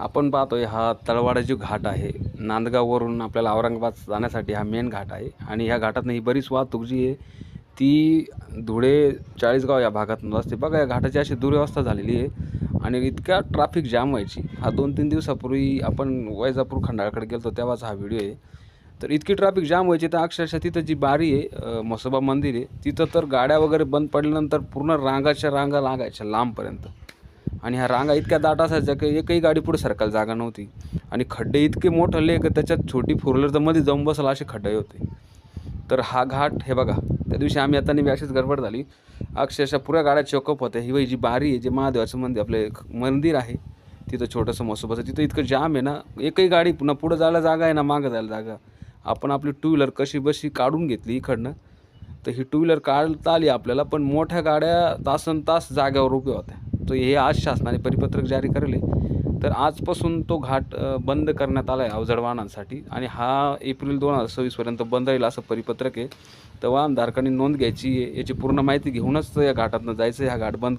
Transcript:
आपण पाहतोय हा तळवाडा जो घाट आहे नांदगाववरून आपल्याला औरंगाबाद जाण्यासाठी हा मेन घाट आहे आणि ह्या घाटातनं ही बरीच वाहतूक जी आहे ती धुळे चाळीसगाव या भागातून असते. बघा या घाटाची अशी दुर्व्यवस्था झालेली आहे आणि इतक्या ट्रॅफिक जाम व्हायची. हा दोन तीन दिवसापूर्वी आपण वैजापूर खंडाळाकडे गेलो तेव्हाचा हा व्हिडिओ आहे. तर इतकी ट्रॅफिक जाम व्हायची तर अक्षरशः तिथं जी बारी आहे म्हसोबा मंदिर आहे तिथं तर गाड्या वगैरे बंद पडल्यानंतर पूर्ण रांगाच्या रांगा लागायच्या लांबपर्यंत. आणि ह्या रांगा इतक्या दाट असायच्या की एकही गाडी पुढे सरकायला जागा नव्हती. आणि खड्डे इतके मोठले की त्याच्यात छोटी फोर व्हीलर तर मध्ये जाऊन बसला असे खड्डे होते. तर हा घाट हे बघा त्या दिवशी आम्ही आता नेहमी अशीच गडबड झाली. अक्षरशः पुऱ्या गाड्या चेकअप होत्या. ही जी बारी आहे जे महादेवाचं मंदिर आपले एक मंदिर आहे तिथं छोटंसं मसोबाचं तिथं इतकं जाम आहे ना एकही गाडी पुन्हा पुढं जायला जागा आहे ना मागं जायला जागा. आपण आपली टू व्हीलर कशी बशी काढून घेतली इकडनं तर ही टू व्हीलर काढता आली आपल्याला पण मोठ्या गाड्या तासन तास जाग्यावर उभ्या होत्या. तर हे आज शासनाने परिपत्रक जारी केले तर आजपासून तो घाट बंद करण्यात आला आहे अवजड वाहनांसाठी आणि हा एप्रिल दोन हजार सव्वीसपर्यंत बंद राहील असं परिपत्रक आहे. तर वाहनधारकांनी नोंद घ्यायची आहे याची पूर्ण माहिती घेऊनच या घाटातनं जायचं आहे. हा घाट बंद कर